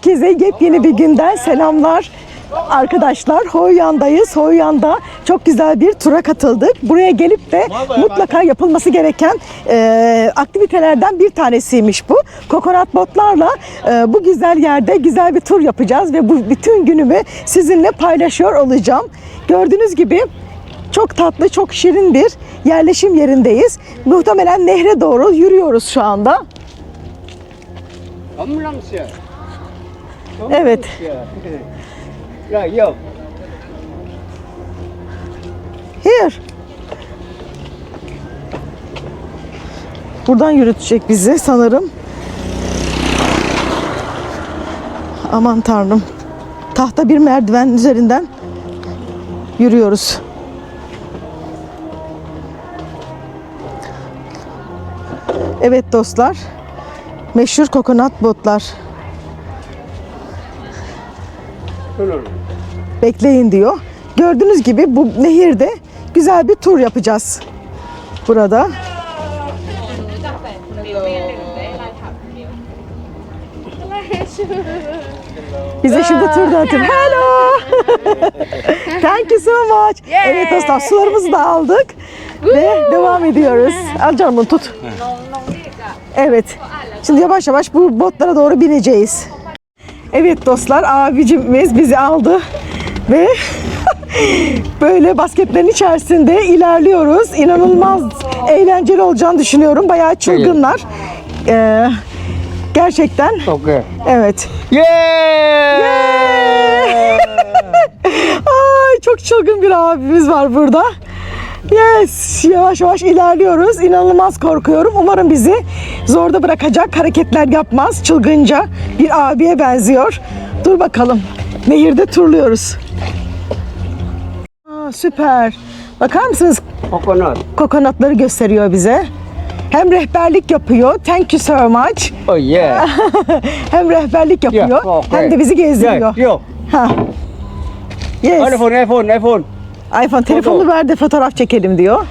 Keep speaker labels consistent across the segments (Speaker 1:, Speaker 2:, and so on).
Speaker 1: Herkese yepyeni bir günden selamlar. Arkadaşlar Hoyan'dayız. Hoyan'da çok güzel bir tura katıldık. Buraya gelip de mutlaka yapılması gereken e, aktivitelerden bir tanesiymiş bu. Kokonat botlarla e, bu güzel yerde güzel bir tur yapacağız ve bu bütün günümü sizinle paylaşıyor olacağım. Gördüğünüz gibi çok tatlı, çok şirin bir yerleşim yerindeyiz. Muhtemelen nehre doğru yürüyoruz şu anda.
Speaker 2: Omlangsia.
Speaker 1: Evet.
Speaker 2: Rồi vô.
Speaker 1: Here. Buradan yürütecek bizi sanırım. Aman tanrım. Tahta bir merdiven üzerinden yürüyoruz. Evet dostlar. Meşhur kokonat botlar. Bekleyin diyor. Gördüğünüz gibi bu nehirde güzel bir tur yapacağız. Burada. Bize şimdi tur dağıtın. Hello. Thank you so much. Evet dostlar sularımızı da aldık. Ve devam ediyoruz. Al canım tut. Evet. Şimdi yavaş yavaş bu botlara doğru bineceğiz. Evet dostlar abicimiz bizi aldı ve böyle basketlerin içerisinde ilerliyoruz. İnanılmaz eğlenceli olacağını düşünüyorum. Bayağı çılgınlar. Ee, gerçekten
Speaker 2: Ok.
Speaker 1: evet.
Speaker 2: Yeah!
Speaker 1: Ay çok çılgın bir abimiz var burada. Yes, yavaş yavaş ilerliyoruz. İnanılmaz korkuyorum. Umarım bizi zorda bırakacak hareketler yapmaz. Çılgınca bir abiye benziyor. Dur bakalım. Nehirde turluyoruz. Aa, süper. Bakar mısınız?
Speaker 2: Coconut.
Speaker 1: Kokonatları gösteriyor bize. Hem rehberlik yapıyor. Thank you so much.
Speaker 2: Oh yeah.
Speaker 1: Hem rehberlik yapıyor.
Speaker 2: Yeah, okay.
Speaker 1: Hem de bizi gezdiriyor.
Speaker 2: Yeah, yo.
Speaker 1: Ha. Yes.
Speaker 2: iPhone, iPhone, iPhone.
Speaker 1: iPhone telefonu ver de fotoğraf çekelim diyor.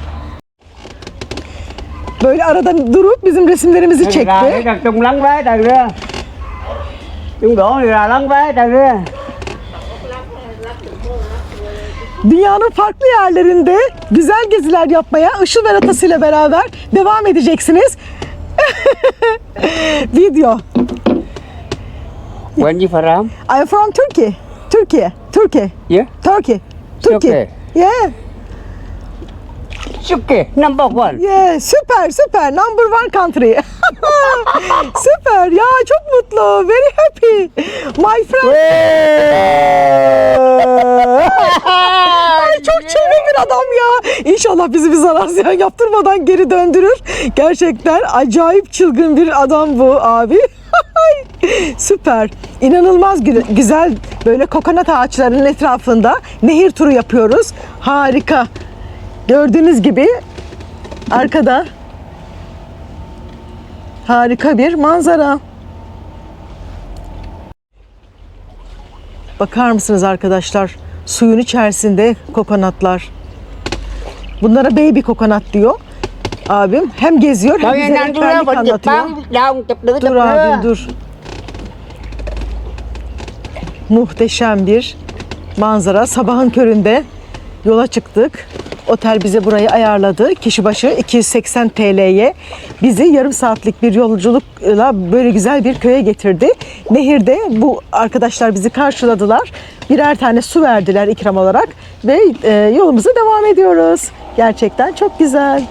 Speaker 1: Böyle arada durup bizim resimlerimizi
Speaker 2: Ra cái
Speaker 1: çekti.
Speaker 2: vé từ đổ thì là vé từ.
Speaker 1: Dünyanın farklı yerlerinde güzel geziler yapmaya Işıl ve Ratası ile beraber devam edeceksiniz. Video.
Speaker 2: Quen với Faram.
Speaker 1: I'm from Turkey. Türkiye. Türkiye.
Speaker 2: Yeah.
Speaker 1: Turkey. Turkey.
Speaker 2: Turkey.
Speaker 1: Yeah.
Speaker 2: Suki, number one.
Speaker 1: Yeah, süper süper. Number one country. süper ya çok mutlu. Very happy. My friend. Ay çok çılgın bir adam ya. İnşallah bizi bir zarar ziyan yaptırmadan geri döndürür. Gerçekten acayip çılgın bir adam bu abi. Süper. İnanılmaz gü- güzel böyle kokonat ağaçlarının etrafında nehir turu yapıyoruz. Harika. Gördüğünüz gibi arkada harika bir manzara. Bakar mısınız arkadaşlar? Suyun içerisinde kokonatlar. Bunlara baby kokonat diyor. Abim hem geziyor hem bize rehberlik anlatıyor. Dur abim dur. Muhteşem bir manzara. Sabahın köründe yola çıktık. Otel bize burayı ayarladı. Kişi başı 280 TL'ye bizi yarım saatlik bir yolculukla böyle güzel bir köye getirdi. Nehirde bu arkadaşlar bizi karşıladılar. Birer tane su verdiler ikram olarak ve e, yolumuza devam ediyoruz. Gerçekten çok güzel.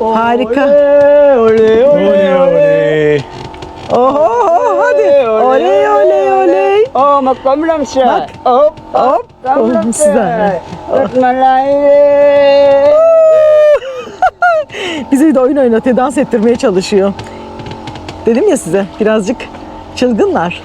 Speaker 1: Harika.
Speaker 2: Oley oley oley.
Speaker 1: Oho hadi. Oley oley oley.
Speaker 2: Cấm lắm sợ.
Speaker 1: Bak.
Speaker 2: Hop
Speaker 1: Hop.
Speaker 2: sợ.
Speaker 1: sợ.
Speaker 2: Rất mà lại.
Speaker 1: Bizi de oyun oynatıyor, dans ettirmeye çalışıyor. Dedim ya size birazcık çılgınlar.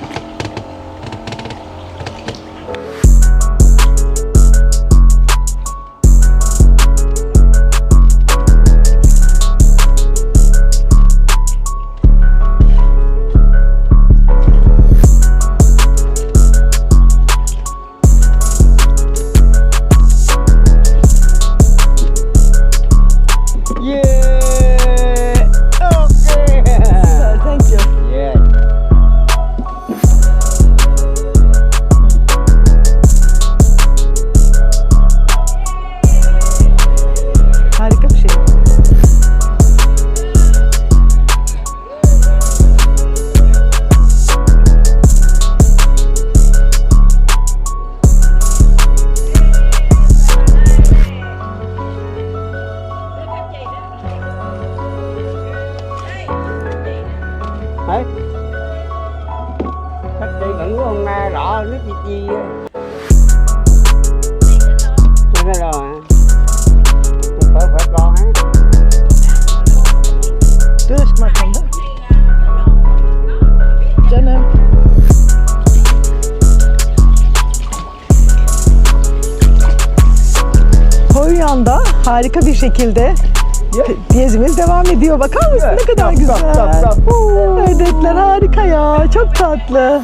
Speaker 1: Koyuyan'da harika bir şekilde diyezimiz devam ediyor. Bakar mısın ne kadar
Speaker 2: Stop,
Speaker 1: güzel.
Speaker 2: stop, stop.
Speaker 1: Oo, Ördekler harika ya. Çok tatlı.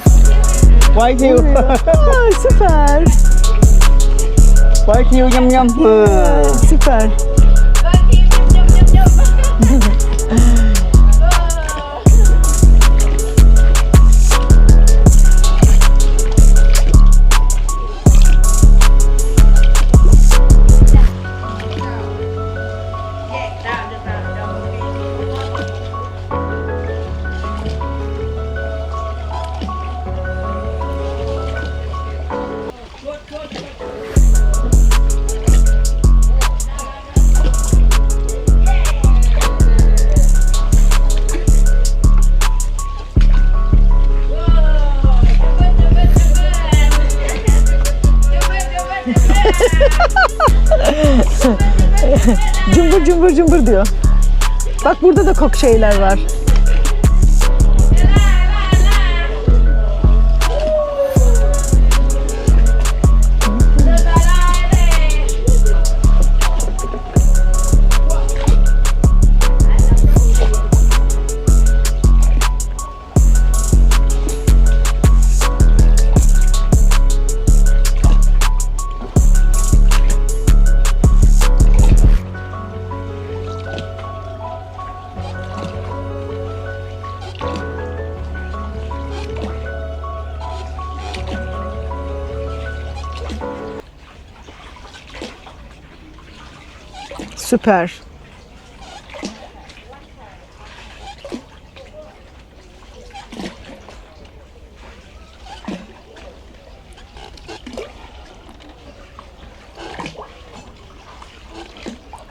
Speaker 2: Quay chiều.
Speaker 1: Ay, süper.
Speaker 2: Chiều nhâm nhâm. Ừ.
Speaker 1: Süper. Cımbır cımbır cımbır diyor. Bak burada da kok şeyler var. Süper.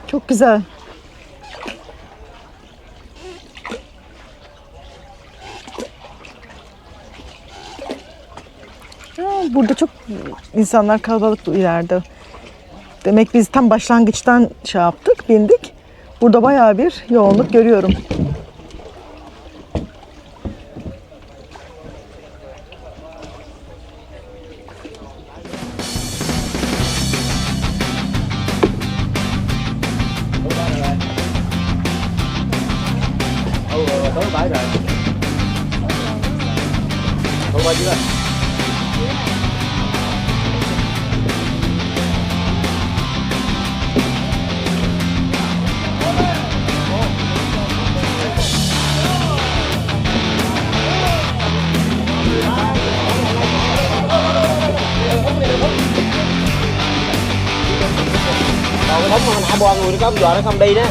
Speaker 1: Çok güzel. Burada çok insanlar kalabalık ileride. Demek biz tam başlangıçtan şey yaptık, bindik. Burada bayağı bir yoğunluk görüyorum.
Speaker 2: Bo người nó không đi đó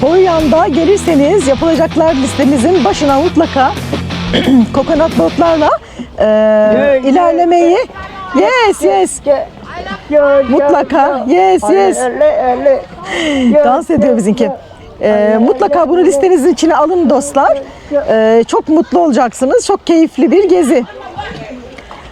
Speaker 1: Hoyan'da gelirseniz yapılacaklar listemizin başına mutlaka kokonat botlarla e, ilerlemeyi yes yes Mutlaka. Yes, yes. dans ediyor bizimki. E, mutlaka bunu listenizin içine alın dostlar. E, çok mutlu olacaksınız. Çok keyifli bir gezi.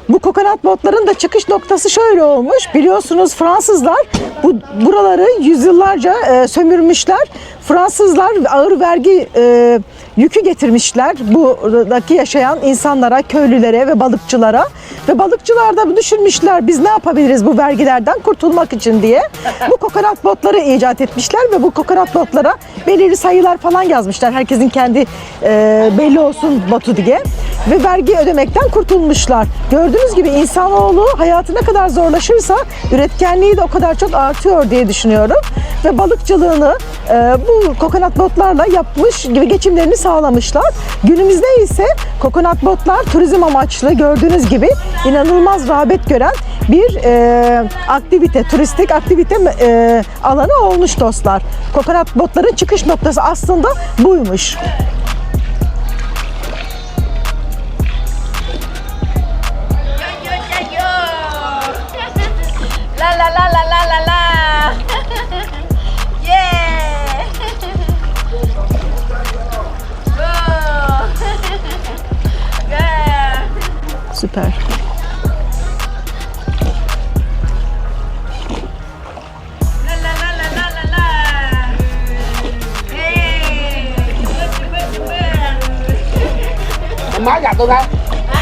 Speaker 1: Bu kokonat botların da çıkış noktası şöyle olmuş. Biliyorsunuz Fransızlar bu buraları yüzyıllarca e, sömürmüşler. Fransızlar ağır vergi e, yükü getirmişler buradaki yaşayan insanlara, köylülere ve balıkçılara. Ve balıkçılar da düşünmüşler biz ne yapabiliriz bu vergilerden kurtulmak için diye. Bu kokonat botları icat etmişler ve bu kokonat botlara belirli sayılar falan yazmışlar. Herkesin kendi e, belli olsun botu diye. Ve vergi ödemekten kurtulmuşlar. Gördüğünüz gibi insanoğlu hayatı ne kadar zorlaşırsa üretkenliği de o kadar çok artıyor diye düşünüyorum. Ve balıkçılığını e, bu kokonat botlarla yapmış gibi geçimlerini sağlamışlar. Günümüzde ise kokonat botlar turizm amaçlı gördüğünüz gibi inanılmaz rağbet gören bir e, aktivite, turistik aktivite e, alanı olmuş dostlar. Kokonat botların çıkış noktası aslında buymuş.
Speaker 3: Good.
Speaker 2: Má gặp tôi đây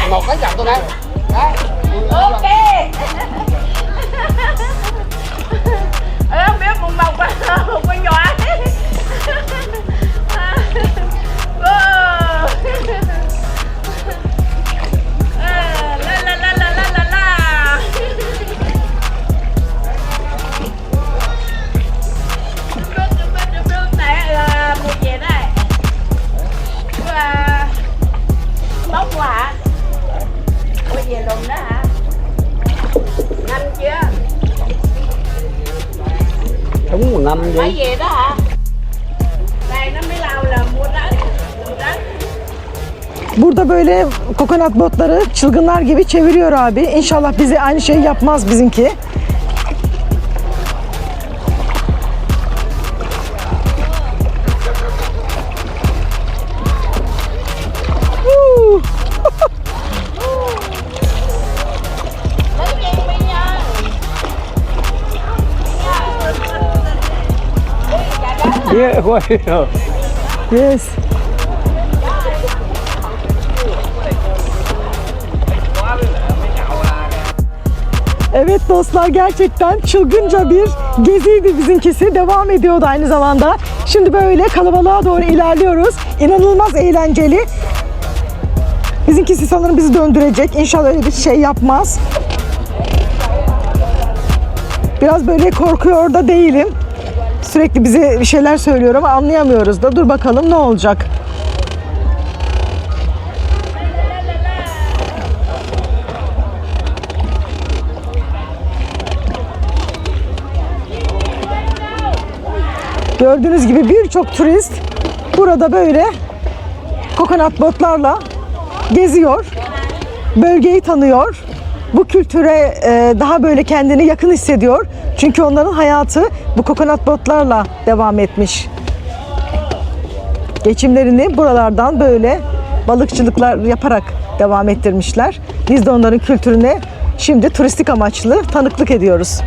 Speaker 2: Một cái gặp tôi đây Đấy
Speaker 3: Ok. Ê, không biết bụng bọc không có
Speaker 1: kokonat botları çılgınlar gibi çeviriyor abi. İnşallah bize aynı şeyi yapmaz bizimki.
Speaker 2: Yeah, rồi
Speaker 1: Yes. Evet dostlar gerçekten çılgınca bir geziydi bizimkisi. Devam ediyordu aynı zamanda. Şimdi böyle kalabalığa doğru ilerliyoruz. İnanılmaz eğlenceli. Bizimkisi sanırım bizi döndürecek. İnşallah öyle bir şey yapmaz. Biraz böyle korkuyor da değilim. Sürekli bize bir şeyler söylüyor ama anlayamıyoruz da. Dur bakalım ne olacak. Gördüğünüz gibi birçok turist burada böyle kokonat botlarla geziyor. Bölgeyi tanıyor. Bu kültüre e, daha böyle kendini yakın hissediyor. Çünkü onların hayatı bu kokonat botlarla devam etmiş. Geçimlerini buralardan böyle balıkçılıklar yaparak devam ettirmişler. Biz de onların kültürüne şimdi turistik amaçlı tanıklık ediyoruz.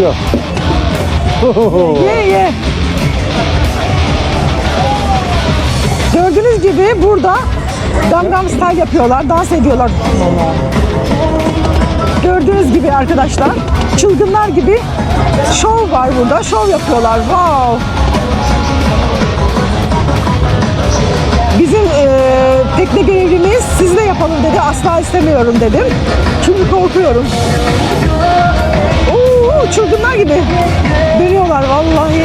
Speaker 2: Chưa
Speaker 1: Ye ye. Gördüğünüz gibi burada Gangnam Style yapıyorlar, dans ediyorlar. Gördüğünüz gibi arkadaşlar, çılgınlar gibi şov var burada, şov yapıyorlar. Wow! Bizim eee tekne görevlimiz siz de yapalım dedi. Asla istemiyorum dedim. Çünkü korkuyorum. Oo, çılgınlar gibi dönüyorlar vallahi.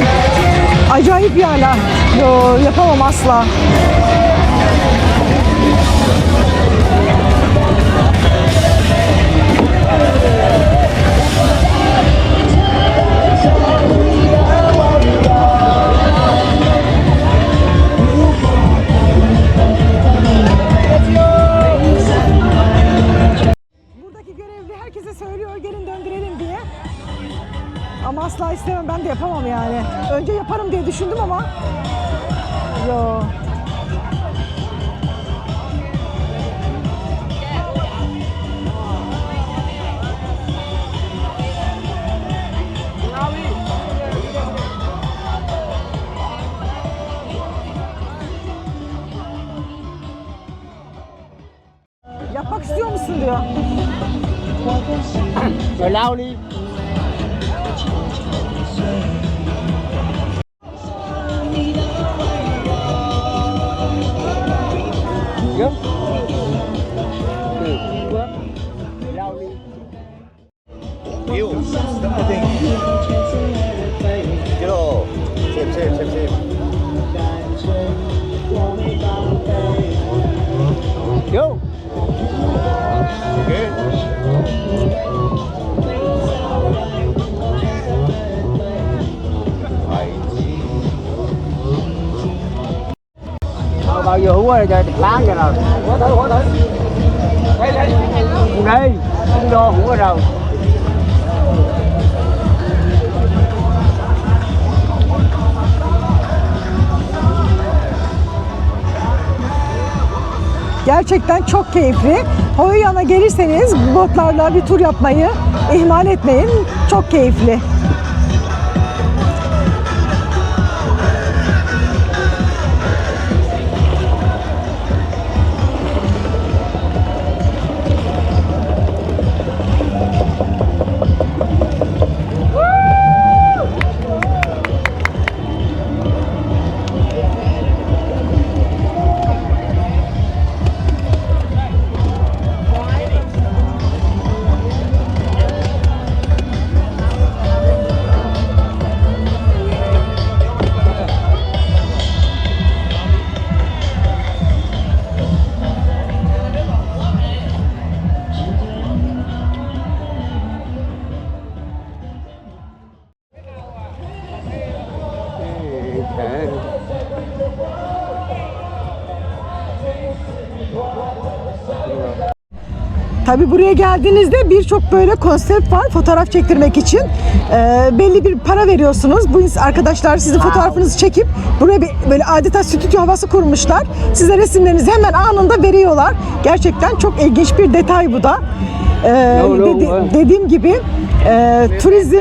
Speaker 1: Acayip yani. Yo, yapamam asla. asla istemem. Ben de yapamam yani. Önce yaparım diye düşündüm ama. Yo.
Speaker 4: Yapmak
Speaker 2: istiyor musun diyor. Böyle rồi
Speaker 1: Gerçekten çok keyifli. Hoyan'a gelirseniz botlarla bir tur yapmayı ihmal etmeyin. Çok keyifli. Tabii buraya geldiğinizde birçok böyle konsept var fotoğraf çektirmek için. Ee, belli bir para veriyorsunuz. Bu ins- arkadaşlar sizin fotoğrafınızı çekip buraya bir, böyle adeta stüdyo havası kurmuşlar. Size resimlerinizi hemen anında veriyorlar. Gerçekten çok ilginç bir detay bu da.
Speaker 2: Doğru,
Speaker 1: dedi- dediğim gibi e, turizm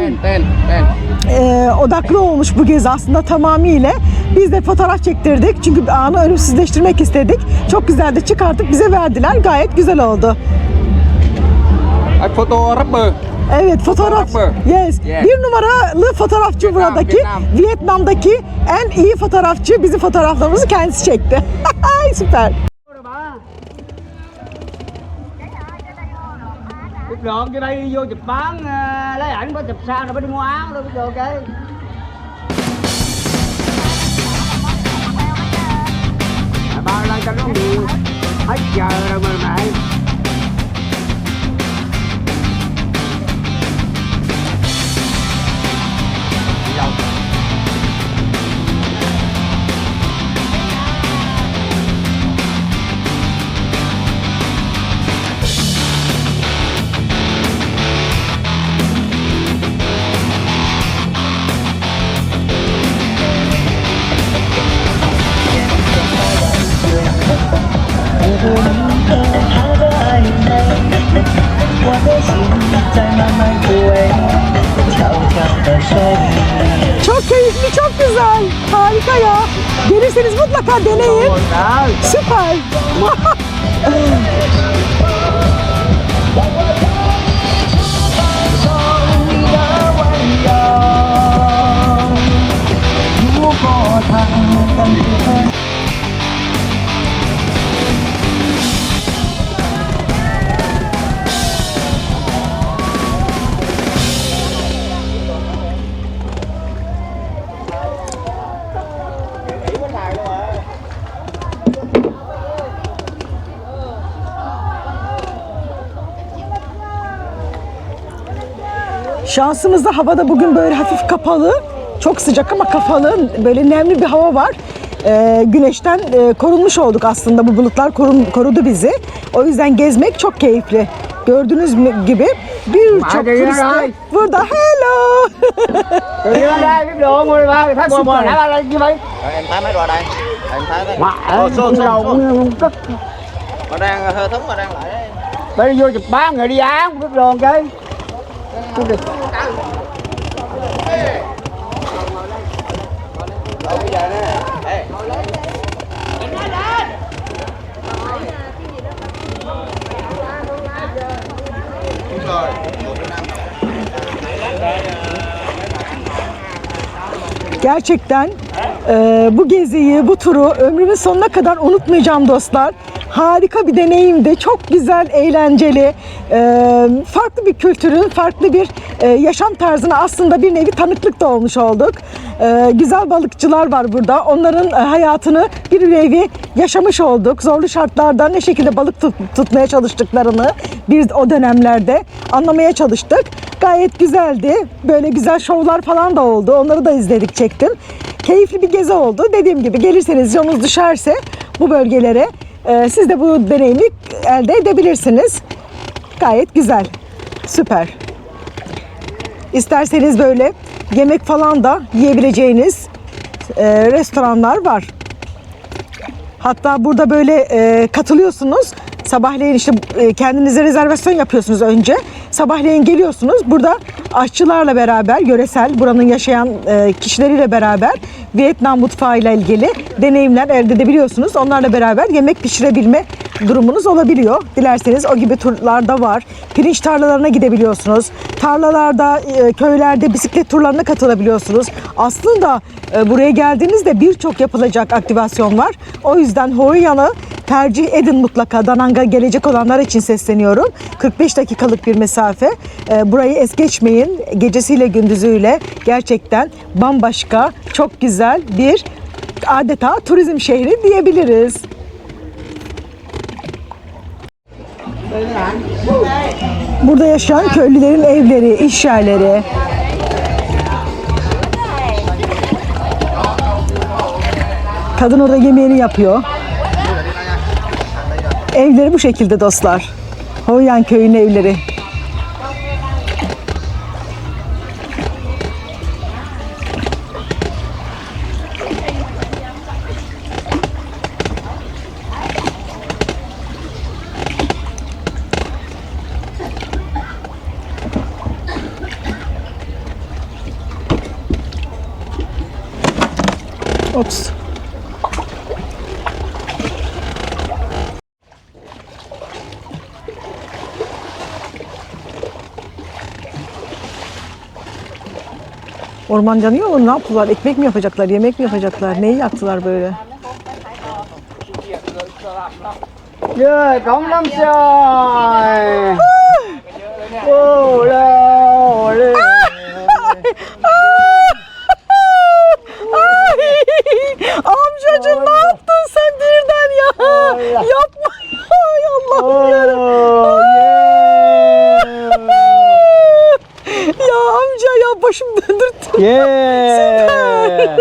Speaker 1: e, odaklı olmuş bu gezi aslında tamamıyla. Biz de fotoğraf çektirdik çünkü anı ölümsüzleştirmek istedik. Çok güzel de çıkartıp bize verdiler. Gayet güzel oldu.
Speaker 2: Photo rapper
Speaker 1: Evet fotoğraf.
Speaker 2: Fotoğrafı.
Speaker 1: Yes.
Speaker 2: Yeah.
Speaker 1: Bir numaralı fotoğrafçı
Speaker 2: Vietnam,
Speaker 1: buradaki.
Speaker 2: Vietnam.
Speaker 1: Vietnam'daki en iyi fotoğrafçı bizim fotoğraflarımızı kendisi çekti. Ay süper.
Speaker 2: Được cho đây vô chụp bán lấy ảnh có chụp sao rồi mới đi mua áo đâu có được cái bao lên cho nó nhiều hết giờ rồi mà mày
Speaker 1: Harika ya. Gelirseniz mutlaka deneyin.
Speaker 2: Đó.
Speaker 1: Süper. Şansımızda havada bugün böyle hafif kapalı. Çok sıcak ama kapalı. Böyle nemli bir hava var. Ee, güneşten e, korunmuş olduk aslında. Bu bulutlar korun- korudu bizi. O yüzden gezmek çok keyifli. Gördüğünüz gibi birçok turist de burada. Hello.
Speaker 2: Ba ba
Speaker 4: Rồi, em thấy mấy đây em thấy Nó đang hơi mà đang lại đấy
Speaker 2: bây giờ vô chụp bán người đi không biết đồ cái
Speaker 4: Cút đi rồi
Speaker 1: Gerçekten e, bu geziyi, bu turu ömrümün sonuna kadar unutmayacağım dostlar. Harika bir deneyimdi. Çok güzel, eğlenceli. e, farklı bir kültürün, farklı bir e, yaşam tarzına aslında bir nevi tanıklık da olmuş olduk. E, güzel balıkçılar var burada. Onların e, hayatını bir nevi yaşamış olduk. Zorlu şartlarda ne şekilde balık tut- tutmaya çalıştıklarını bir o dönemlerde anlamaya çalıştık. Gayet güzeldi. Böyle güzel şovlar falan da oldu. Onları da izledik, çektim. Keyifli bir gezi oldu. Dediğim gibi gelirseniz yolunuz düşerse bu bölgelere e, siz de bu deneyimi elde edebilirsiniz. Gayet güzel. Süper. İsterseniz böyle yemek falan da yiyebileceğiniz e, restoranlar var. Hatta burada böyle e, katılıyorsunuz. Sabahleyin işte e, kendinize rezervasyon yapıyorsunuz önce. Sabahleyin geliyorsunuz. Burada aşçılarla beraber, yöresel, buranın yaşayan e, kişileriyle beraber Vietnam mutfağıyla ilgili deneyimler elde edebiliyorsunuz. Onlarla beraber yemek pişirebilme durumunuz olabiliyor. Dilerseniz o gibi turlar da var. Pirinç tarlalarına gidebiliyorsunuz. Tarlalarda, e, köylerde bisiklet turlarına katılabiliyorsunuz. Aslında buraya geldiğinizde birçok yapılacak aktivasyon var. O yüzden Hoi An'ı tercih edin mutlaka. Danang'a gelecek olanlar için sesleniyorum. 45 dakikalık bir mesafe. E, burayı es geçmeyin. Gecesiyle gündüzüyle gerçekten bambaşka, çok güzel bir adeta turizm şehri diyebiliriz. Burada yaşayan köylülerin evleri, iş yerleri. Kadın orada yemeğini yapıyor. Evleri bu şekilde dostlar. Hoyan köyünün evleri. Orman yanıyor mu? Ne yaptılar? Ekmek mi yapacaklar? Yemek mi yapacaklar? Neyi yaktılar böyle?
Speaker 2: Yeah, cống lắm trời.
Speaker 1: Amcacığım ne yaptın sen birden ya? Yapma. Ay Allah'ım yarabbim. Ya amca ya başım döndürttü.
Speaker 2: Yeah.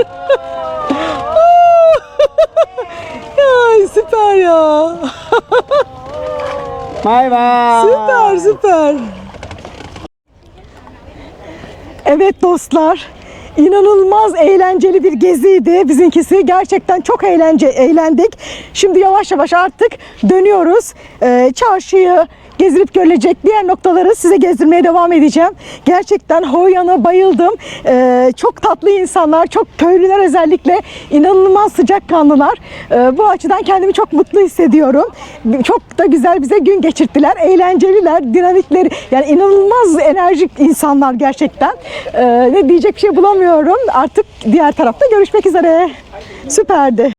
Speaker 1: Ay süper ya.
Speaker 2: Bye bye.
Speaker 1: Süper süper. Evet dostlar. inanılmaz eğlenceli bir geziydi bizimkisi. Gerçekten çok eğlence eğlendik. Şimdi yavaş yavaş artık dönüyoruz. Ee, çarşıyı gezilip görülecek diğer noktaları size gezdirmeye devam edeceğim. Gerçekten Hoyan'a bayıldım. Ee, çok tatlı insanlar, çok köylüler özellikle inanılmaz sıcakkanlılar. Ee, bu açıdan kendimi çok mutlu hissediyorum. Çok da güzel bize gün geçirttiler. Eğlenceliler, dinamikleri yani inanılmaz enerjik insanlar gerçekten. Ee, ne diyecek bir şey bulamıyorum. Artık diğer tarafta görüşmek üzere. Süperdi.